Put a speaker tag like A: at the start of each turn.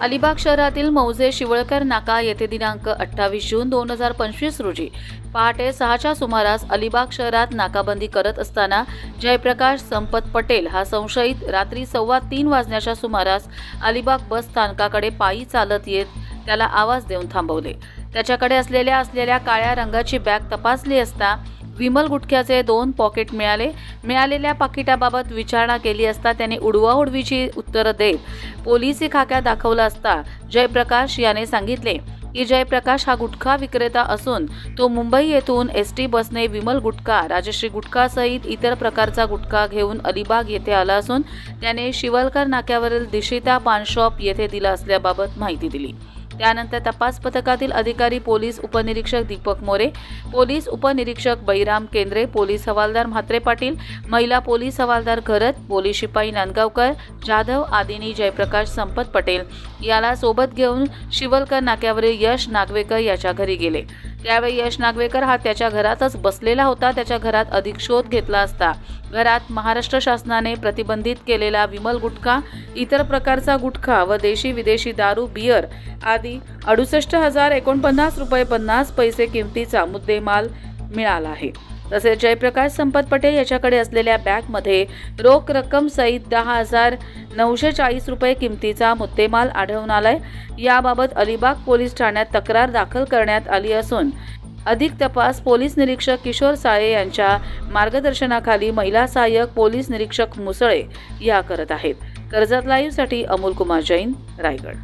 A: अलिबाग शहरातील मौजे शिवळकर नाका येथे दिनांक अठ्ठावीस जून दोन हजार पंचवीस रोजी पहाटे सहाच्या सुमारास अलिबाग शहरात नाकाबंदी करत असताना जयप्रकाश संपत पटेल हा संशयित रात्री सव्वा तीन वाजण्याच्या सुमारास अलिबाग बस स्थानकाकडे पायी चालत येत त्याला आवाज देऊन थांबवले. त्याच्याकडे असलेल्या असलेल्या काळ्या रंगाची बॅग तपासली असता विमल गुटख्याचे दोन पॉकेट मिळाले. मिळालेल्या पाकिटाबाबत विचारणा केली असता त्याने उडवाउडवीची उत्तरं देत पोलिसी खाक्या दाखवला असता जयप्रकाश याने सांगितले की जयप्रकाश हा गुटखा विक्रेता असून तो मुंबई येथून एस टी बसने विमल गुटखा राजश्री गुटखासहित इतर प्रकारचा गुटखा घेऊन अलिबाग येथे आला असून त्याने शिवलकर नाक्यावरील दिशिता पान शॉप येथे दिला असल्याबाबत माहिती दिली. त्यानंतर तपास पथकातील अधिकारी पोलीस उपनिरीक्षक दीपक मोरे पोलीस उपनिरीक्षक बैराम केंद्रे पोलीस हवालदार म्हात्रे पाटील महिला पोलीस हवालदार घरत पोलीस शिपाई नांदगावकर जाधव आदिनी जयप्रकाश संपत पटेल. याला सोबत घेऊन शिवलकर नाक्यावरील यश नागवेकर याच्या घरी गेले. त्यावेळी यश नागवेकर हा त्याच्या घरातच बसलेला होता. त्याच्या घरात अधिक शोध घेतला असता. घरात महाराष्ट्र शासनाने प्रतिबंधित केलेला विमल गुटखा इतर प्रकारचा गुटखा व देशी विदेशी दारू बियर आदी अडुसष्ट हजार एकोणपन्नास रुपये पन्नास पैसे किमतीचा मुद्देमाल मिळाला आहे. तसेच जयप्रकाश संपत पटेल याच्याकडे असलेल्या बॅगमध्ये रोख रक्कम सहित दहा हजार नऊशे चाळीस रुपये किमतीचा मुद्देमाल आढळून आलाय. याबाबत अलिबाग पोलीस ठाण्यात तक्रार दाखल करण्यात आली असून अधिक तपास पोलीस निरीक्षक किशोर साळे यांच्या मार्गदर्शनाखाली महिला सहाय्यक पोलीस निरीक्षक मुसळे या करत आहेत. कर्जत लाईव्हसाठी अमोल कुमार जैन रायगड.